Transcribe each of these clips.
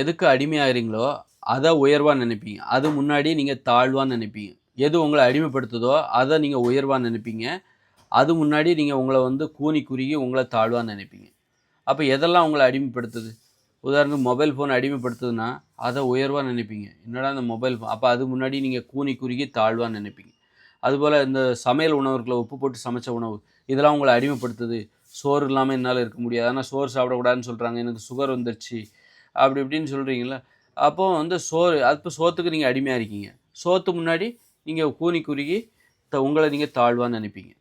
எதுக்கு அடிமையாகிறீங்களோ அதை உயர்வாக நினைப்பீங்க. அது முன்னாடி நீங்கள் தாழ்வான்னு நினைப்பீங்க. எது உங்களை அடிமைப்படுத்துதோ அதை நீங்கள் உயர்வாக நினைப்பீங்க. அது முன்னாடி நீங்கள் உங்களை வந்து கூனி குறுகி உங்களை தாழ்வான்னு நினைப்பீங்க. அப்போ எதெல்லாம் உங்களை அடிமைப்படுத்துது? உதாரணத்துக்கு மொபைல் ஃபோன் அடிமைப்படுத்துதுன்னா அதை உயர்வாக நினைப்பீங்க. என்னடா இந்த மொபைல் ஃபோன் அப்போ அது முன்னாடி நீங்கள் கூனி குறுகி தாழ்வான்னு நினைப்பீங்க. அதுபோல் இந்த சமையல் உணவுகளை உப்பு போட்டு சமைச்ச உணவு இதெல்லாம் உங்களை அடிமைப்படுத்துது. சோறு இல்லாமல் என்னால் இருக்க முடியாது. ஆனால் சோறு சாப்பிடக்கூடாதுன்னு சொல்கிறாங்க எனக்கு சுகர் வந்துருச்சு. அப்படி இப்படின்னு சொல்கிறீங்களா அப்போ வந்து சோறு அப்போ சோத்துக்கு நீங்கள் அடிமையாக இருக்கீங்க. சோத்து முன்னாடி நீங்கள் கூனி குறுகி த உங்களை நீங்கள் தாழ்வான்னு நினைப்பீங்க.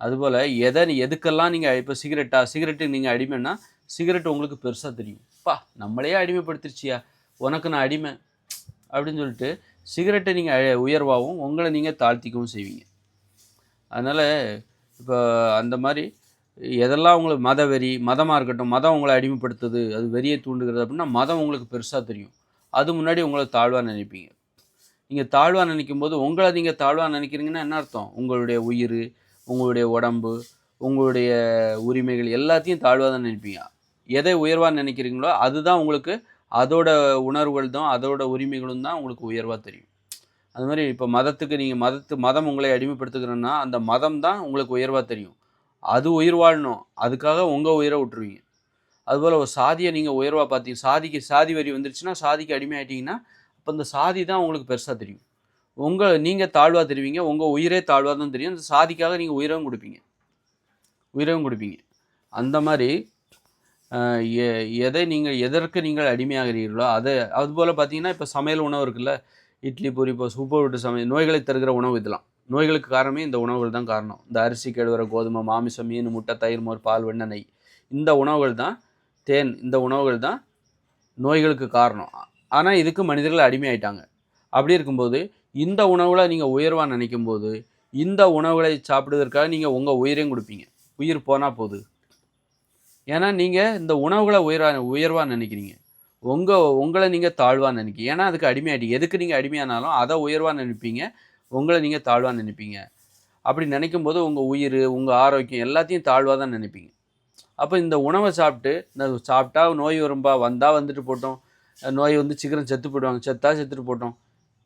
அதுபோல் எதை எதுக்கெல்லாம் நீங்கள் இப்போ சிகரெட்டா சிகரெட்டுக்கு நீங்கள் அடிமைன்னா சிகரெட் உங்களுக்கு பெருசாக தெரியும். பா நம்மளையே அடிமைப்படுத்திருச்சியா? உனக்கு நான் அடிமை. அப்படின்னு சொல்லிட்டு சிகரெட்டை நீங்கள் உயர்வாகவும் உங்களை நீங்கள் தாழ்த்திக்கவும் செய்வீங்க. அதனால் இப்போ அந்த மாதிரி எதெல்லாம் உங்களுக்கு மத வெறி மதமாக இருக்கட்டும் மதம் உங்களை அடிமைப்படுத்துது அது வெறியை தூண்டுகிறது அப்படின்னா மதம் உங்களுக்கு பெருசாக தெரியும். அது முன்னாடி உங்களை தாழ்வாக நினைப்பீங்க. நீங்கள் தாழ்வாக நினைக்கும் போது உங்களை நீங்கள் தாழ்வாக நினைக்கிறீங்கன்னா என்ன அர்த்தம்? உங்களுடைய உயிர் உங்களுடைய உடம்பு உங்களுடைய உரிமைகள் எல்லாத்தையும் தாழ்வாக தான் நினைப்பீங்க. எதை உயர்வாக நினைக்கிறீங்களோ அதுதான் உங்களுக்கு அதோட உணர்வுகள் தான் அதோட உரிமைகளும் தான் உங்களுக்கு உயர்வாக தெரியும். அது மாதிரி இப்போ மதத்துக்கு நீங்கள் மதத்து மதம் உங்களை அடிமைப்படுத்துகிறேன்னா அந்த மதம் தான் உங்களுக்கு உயர்வாக தெரியும். அது உயிர் வாழணும். அதுக்காக உங்கள் உயிரை விட்டுருவீங்க. அதுபோல் ஒரு சாதியை நீங்கள் உயர்வாக பார்த்தீங்க. சாதிக்கு சாதி வரி வந்துருச்சுன்னா சாதிக்கு அடிமையாயிட்டீங்கன்னா அப்போ அந்த சாதி தான் உங்களுக்கு பெருசாக தெரியும். உங்கள் நீங்கள் தாழ்வாக தெரிவிங்க. உங்கள் உயிரே தாழ்வாக தான் தெரியும். அந்த சாதிக்காக நீங்கள் உயிரவும் கொடுப்பீங்க. உயிரவும் கொடுப்பீங்க. அந்த மாதிரி எ- எதை நீங்கள் எதற்கு நீங்கள் அடிமையாகிறீர்களோ அதை அதுபோல் பார்த்தீங்கன்னா இப்போ சமையல் உணவு இருக்குல்ல. இட்லி பூரி இப்போ சூப்பர் விட்டு சமையல் நோய்களை தருகிற உணவு இதெல்லாம். நோய்களுக்கு காரணமே இந்த உணவுகள் தான் காரணம். இந்த அரிசி கேழ்வர கோதுமை மாமிசம் மீன் முட்டை தயிர் மோர் பால் வெண்ணெய் நெய். இந்த உணவுகள் தான் தேன். இந்த உணவுகள் தான் நோய்களுக்கு காரணம். ஆனால் இதுக்கு மனிதர்கள் அடிமையாயிட்டாங்க. அப்படி இருக்கும்போது இந்த உணவுகளை நீங்கள் உயர்வாக நினைக்கும் போது இந்த உணவுகளை சாப்பிடுவதற்காக நீங்கள் உங்கள் உயிரையும் கொடுப்பீங்க. உயிர் போனால் போகுது ஏன்னா நீங்கள் இந்த உணவுகளை உயரா உயர்வாக நினைக்கிறீங்க. உங்கள் உங்களை நீங்கள் தாழ்வாக நினைக்கிறீங்க. ஏன்னா அதுக்கு அடிமையாயிட்டீங்க. எதுக்கு நீங்கள் அடிமையானாலும் அதை உயர்வாக நினைப்பீங்க. உங்களை நீங்கள் தாழ்வாக நினைப்பீங்க. அப்படி நினைக்கும் போது உங்கள் உயிர் உங்கள் ஆரோக்கியம் எல்லாத்தையும் தாழ்வாக தான் நினைப்பீங்க. அப்போ இந்த உணவை சாப்பிட்டு இந்த சாப்பிட்டா நோய் வரும்பா வந்தால் வந்துட்டு போட்டோம். நோய் வந்து சீக்கிரம் செத்து போயிடுவாங்க செத்தா செத்துட்டு போட்டோம்.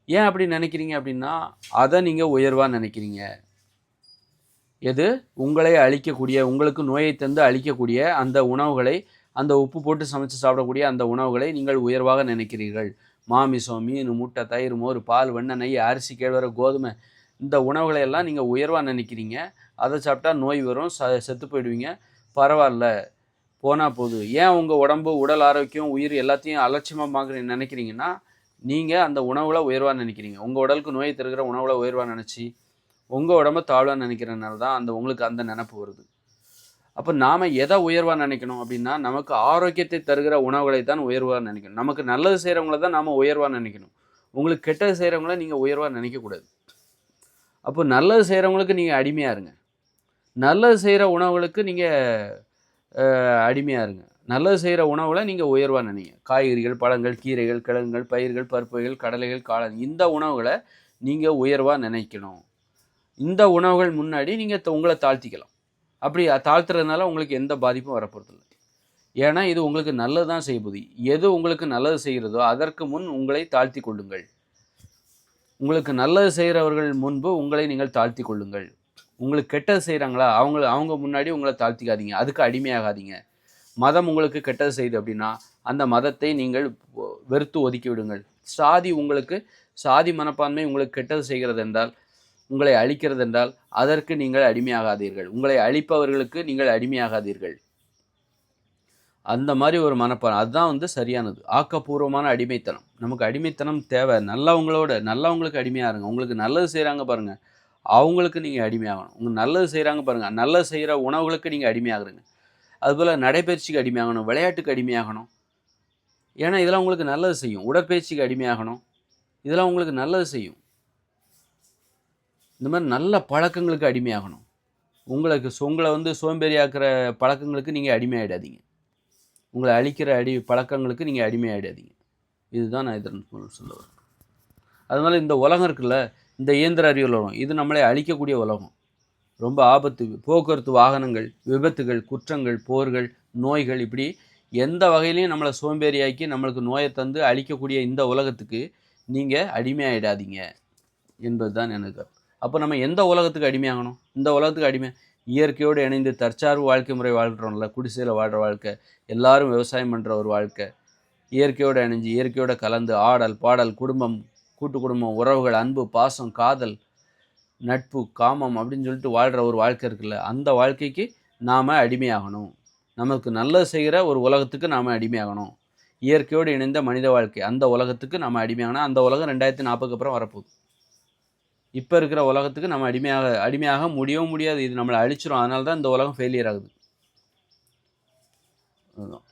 ஏன் அப்படி நினைக்கிறீங்க அப்படின்னா அதை நீங்கள் உயர்வாக நினைக்கிறீங்க. எது? உங்களை அழிக்கக்கூடிய உங்களுக்கு நோயை தந்து அழிக்கக்கூடிய அந்த உணவுகளை அந்த உப்பு போட்டு சமைச்சு சாப்பிடக்கூடிய அந்த உணவுகளை நீங்கள் உயர்வாக நினைக்கிறீர்கள். மாமிசம் மீன் முட்டை தயிர் மோர் பால் வெண்ணெய் நெய் அரிசி கேழ்வர கோதுமை இந்த உணவுகளை எல்லாம் நீங்கள் உயர்வாக நினைக்கிறீங்க. அதை சாப்பிட்டா நோய் வரும் ச செத்து போயிடுவீங்க. பரவாயில்ல. போனால் போதும். ஏன் உங்கள் உடம்பு உடல் ஆரோக்கியம் உயிர் எல்லாத்தையும் அலட்சியமாக பார்க்குற நினைக்கிறீங்கன்னா நீங்கள் அந்த உணவுகளை உயர்வாக நினைக்கிறீங்க. உங்கள் உடலுக்கு நோயை தருகிற உணவுகளை உயர்வாக நினச்சி உங்கள் உடம்ப தாழ்வாக நினைக்கிறனால தான் அந்த உங்களுக்கு அந்த நினப்பு வருது. அப்போ நாம் எதை உயர்வாக நினைக்கணும் அப்படின்னா நமக்கு ஆரோக்கியத்தை தருகிற உணவுகளை தான் உயர்வாக நினைக்கணும். நமக்கு நல்லது செய்கிறவங்கள தான் நாம் உயர்வாக நினைக்கணும். உங்களுக்கு கெட்டது செய்கிறவங்கள நீங்கள் உயர்வாக நினைக்கக்கூடாது அப்போ நல்லது செய்கிறவங்களுக்கு நீங்கள் அடிமையாக இருங்க. நல்லது செய்கிற உணவுகளுக்கு நீங்கள் அடிமையாக இருங்க. நல்லது செய்கிற உணவுகளை நீங்கள் உயர்வாக நினைங்க. காய்கறிகள் பழங்கள் கீரைகள் கிழங்குகள் பயிர்கள் பருப்புகள் கடலைகள் காளான் இந்த உணவுகளை நீங்கள் உயர்வாக நினைக்கணும். இந்த உணவுகள் முன்னாடி நீங்கள் உங்களை தாழ்த்திக்கலாம். அப்படி தாழ்த்துறதுனால உங்களுக்கு எந்த பாதிப்பும் வரப்போகிறதில்ல ஏன்னா இது உங்களுக்கு நல்லது தான் செய்வது எது உங்களுக்கு நல்லது செய்கிறதோ அதற்கு முன் உங்களை தாழ்த்தி கொள்ளுங்கள். உங்களுக்கு நல்லது செய்கிறவர்கள் முன்பு உங்களை நீங்கள் தாழ்த்தி கொள்ளுங்கள். உங்களுக்கு கெட்டது செய்கிறாங்களா அவங்க அவங்க முன்னாடி உங்களை தாழ்த்திக்காதீங்க. அதுக்கு அடிமையாகாதீங்க. மதம் உங்களுக்கு கெட்டது செய்யுது அப்படின்னா அந்த மதத்தை நீங்கள் வெறுத்து ஒதுக்கி விடுங்கள். சாதி உங்களுக்கு சாதி மனப்பான்மை உங்களுக்கு கெட்டது செய்கிறது என்றால் உங்களை அழிக்கிறது என்றால் அதற்கு நீங்கள் அடிமையாகாதீர்கள். உங்களை அழிப்பவர்களுக்கு நீங்கள் அடிமையாகாதீர்கள். அந்த மாதிரி ஒரு மனப்பான் அதுதான் வந்து சரியானது. ஆக்கப்பூர்வமான அடிமைத்தனம். நமக்கு அடிமைத்தனம் தேவை. நல்லவங்களோட நல்லவங்களுக்கு அடிமையாக இருங்க. உங்களுக்கு நல்லது செய்கிறாங்க பாருங்கள் அவங்களுக்கு நீங்கள் அடிமையாகணும். உங்களுக்கு நல்லது செய்கிறாங்க பாருங்கள் நல்லது செய்கிற உணவுகளுக்கு நீங்கள் அடிமையாகிறீங்க அதுபோல் நடைப்பயிற்சிக்கு அடிமையாகணும். விளையாட்டுக்கு அடிமையாகணும். ஏன்னா இதெல்லாம் உங்களுக்கு நல்லது செய்யும். உடற்பயிற்சிக்கு அடிமையாகணும். இதெல்லாம் உங்களுக்கு நல்லது செய்யும். இந்த மாதிரி நல்ல பழக்கங்களுக்கு அடிமையாகணும். உங்களுக்கு உங்களை வந்து சோம்பேறியாக்குற பழக்கங்களுக்கு நீங்கள் அடிமையாயிடாதீங்க. உங்களை அழிக்கிற அடி பழக்கங்களுக்கு நீங்கள் அடிமையாயிடாதீங்க. இதுதான் நான் இதன் சொல்ல வரேன் அதனால் இந்த உலகம் இருக்குல்ல இந்த இயந்திர அறிவியல் உலகம் இது நம்மளை அழிக்கக்கூடிய உலகம். ரொம்ப ஆபத்து போக்குவரத்து வாகனங்கள் விபத்துகள் குற்றங்கள் போர்கள் நோய்கள் இப்படி எந்த வகையிலையும் நம்மளை சோம்பேறியாக்கி நம்மளுக்கு நோயை தந்து அழிக்கக்கூடிய இந்த உலகத்துக்கு நீங்கள் அடிமையாயிடாதீங்க என்பது தான் எனக்கு அப்போ நம்ம எந்த உலகத்துக்கு அடிமையாகணும்? இந்த உலகத்துக்கு அடிமை இயற்கையோடு இணைந்து தற்சார்பு வாழ்க்கை முறை வாழ்கிறோம்ல குடிசையில் வாழ்கிற வாழ்க்கை எல்லாரும் விவசாயம் பண்ணுற ஒரு வாழ்க்கை. இயற்கையோடு இணைஞ்சு இயற்கையோடு கலந்து ஆடல் பாடல் குடும்பம் கூட்டு குடும்பம் உறவுகள் அன்பு பாசம் காதல் நட்பு காமம் அப்படின்னு சொல்லிட்டு வாழ்கிற ஒரு வாழ்க்கை இருக்குல்ல அந்த வாழ்க்கைக்கு நாம் அடிமையாகணும். நமக்கு நல்லது செய்கிற ஒரு உலகத்துக்கு நாம் அடிமையாகணும். இயற்கையோடு இணைந்த மனித வாழ்க்கை அந்த உலகத்துக்கு நம்ம அடிமையாகணும். அந்த உலகம் ரெண்டாயிரத்தி நாற்பதுக்கு அப்புறம் வரப்போகுது. இப்போ இருக்கிற உலகத்துக்கு நம்ம அடிமையாக அடிமையாக முடியவும் முடியாது. இது நம்மளை அழிச்சிரும். அதனால தான் இந்த உலகம் ஃபெயிலியர் ஆகுது. அதுதான்.